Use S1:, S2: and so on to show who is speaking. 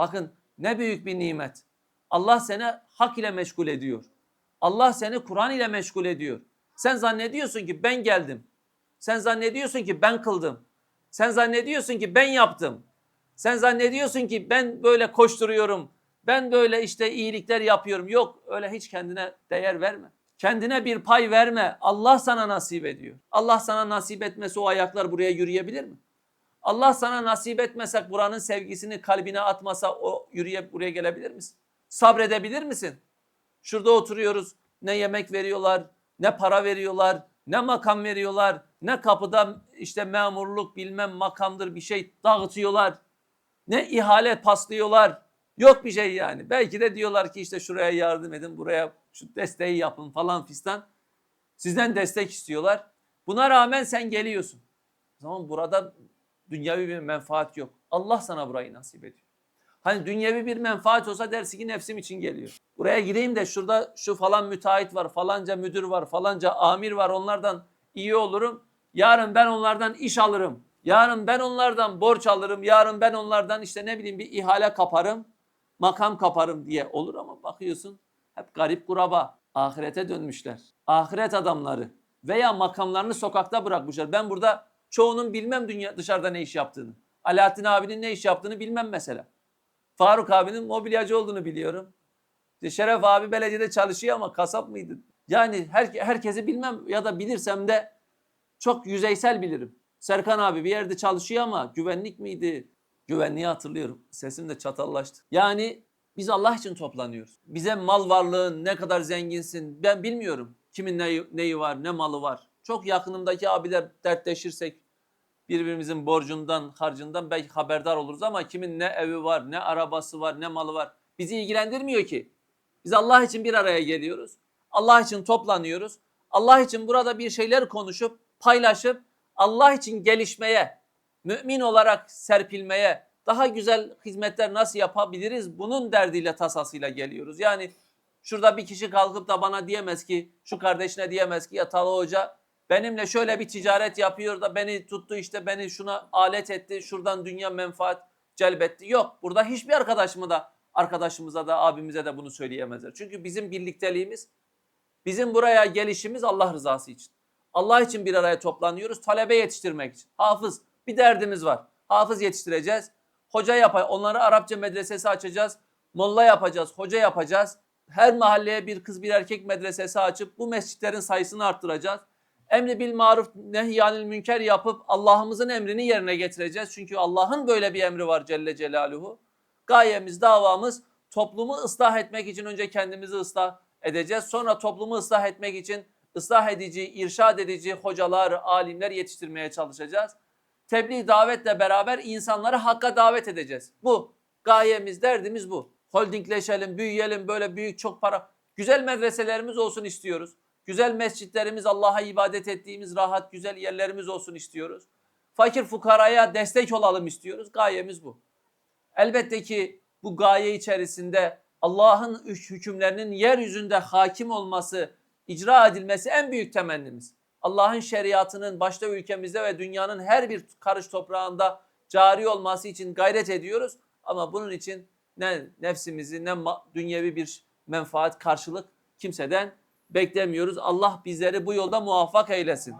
S1: Bakın ne büyük bir nimet. Allah seni hak ile meşgul ediyor. Allah seni Kur'an ile meşgul ediyor. Sen zannediyorsun ki ben geldim. Sen zannediyorsun ki ben kıldım. Sen zannediyorsun ki ben yaptım. Sen zannediyorsun ki ben böyle koşturuyorum. Ben böyle işte iyilikler yapıyorum. Yok öyle hiç kendine değer verme. Kendine bir pay verme. Allah sana nasip ediyor. Allah sana nasip etmese o ayaklar buraya yürüyebilir mi? Allah sana nasip etmesek buranın sevgisini kalbine atmasa o yürüye buraya gelebilir misin? Sabredebilir misin? Şurada oturuyoruz. Ne yemek veriyorlar, ne para veriyorlar, ne makam veriyorlar, ne kapıda işte memurluk bilmem makamdır bir şey dağıtıyorlar. Ne ihale paslıyorlar. Yok bir şey yani. Belki de diyorlar ki işte şuraya yardım edin, buraya şu desteği yapın falan fistan. Sizden destek istiyorlar. Buna rağmen sen geliyorsun. O zaman burada dünyevi bir menfaat yok. Allah sana burayı nasip ediyor. Hani dünyevi bir menfaat olsa dersi ki nefsim için geliyor. Buraya gireyim de şurada şu falan müteahhit var, falanca müdür var, falanca amir var onlardan iyi olurum. Yarın ben onlardan iş alırım. Yarın ben onlardan borç alırım. Yarın ben onlardan işte ne bileyim bir ihale kaparım. Makam kaparım diye olur ama bakıyorsun hep garip kuraba. Ahirete dönmüşler. Ahiret adamları veya makamlarını sokakta bırakmışlar. Ben burada çoğunun bilmem dünya dışarıda ne iş yaptığını. Alaaddin abinin ne iş yaptığını bilmem mesela. Faruk abinin mobilyacı olduğunu biliyorum. Şeref abi belediyede çalışıyor ama kasap mıydı? Yani her, herkesi bilmem ya da bilirsem de çok yüzeysel bilirim. Serkan abi bir yerde çalışıyor ama güvenlik miydi? Güvenliği hatırlıyorum. Sesim de çatallaştı. Yani biz Allah için toplanıyoruz. Bize mal varlığın ne kadar zenginsin ben bilmiyorum. Kimin neyi, neyi var, ne malı var. Çok yakınımdaki abiler dertleşirsek birbirimizin borcundan, harcından belki haberdar oluruz ama kimin ne evi var, ne arabası var, ne malı var bizi ilgilendirmiyor ki. Biz Allah için bir araya geliyoruz. Allah için toplanıyoruz. Allah için burada bir şeyler konuşup, paylaşıp Allah için gelişmeye, mümin olarak serpilmeye, daha güzel hizmetler nasıl yapabiliriz bunun derdiyle tasasıyla geliyoruz. Yani şurada bir kişi kalkıp da bana diyemez ki, şu kardeşine diyemez ki ya Talha Hoca benimle şöyle bir ticaret yapıyor da beni tuttu işte beni şuna alet etti, şuradan dünya menfaat celbetti. Yok burada hiçbir arkadaşımı da arkadaşımıza da abimize de bunu söyleyemezler. Çünkü bizim birlikteliğimiz, bizim buraya gelişimiz Allah rızası için. Allah için bir araya toplanıyoruz. Talebe yetiştirmek için. Hafız bir derdimiz var. Hafız yetiştireceğiz. Hoca yapay. Onları Arapça medresesi açacağız. Molla yapacağız. Hoca yapacağız. Her mahalleye bir kız bir erkek medresesi açıp bu mescitlerin sayısını arttıracağız. Emri bil maruf nehyanil münker yapıp Allah'ımızın emrini yerine getireceğiz. Çünkü Allah'ın böyle bir emri var Celle Celaluhu. Gayemiz, davamız toplumu ıslah etmek için önce kendimizi ıslah edeceğiz. Sonra toplumu ıslah etmek için ıslah edici, irşad edici hocalar, alimler yetiştirmeye çalışacağız. Tebliğ davetle beraber insanları hakka davet edeceğiz. Bu. Gayemiz, derdimiz bu. Holdingleşelim, büyüyelim, böyle büyük çok para. Güzel medreselerimiz olsun istiyoruz. Güzel mescitlerimiz, Allah'a ibadet ettiğimiz rahat, güzel yerlerimiz olsun istiyoruz. Fakir fukaraya destek olalım istiyoruz. Gayemiz bu. Elbette ki bu gaye içerisinde Allah'ın hükümlerinin yeryüzünde hakim olması, icra edilmesi en büyük temennimiz. Allah'ın şeriatının başta ülkemizde ve dünyanın her bir karış toprağında cari olması için gayret ediyoruz. Ama bunun için ne nefsimizi ne dünyevi bir menfaat karşılık kimseden beklemiyoruz. Allah bizleri bu yolda muvaffak eylesin.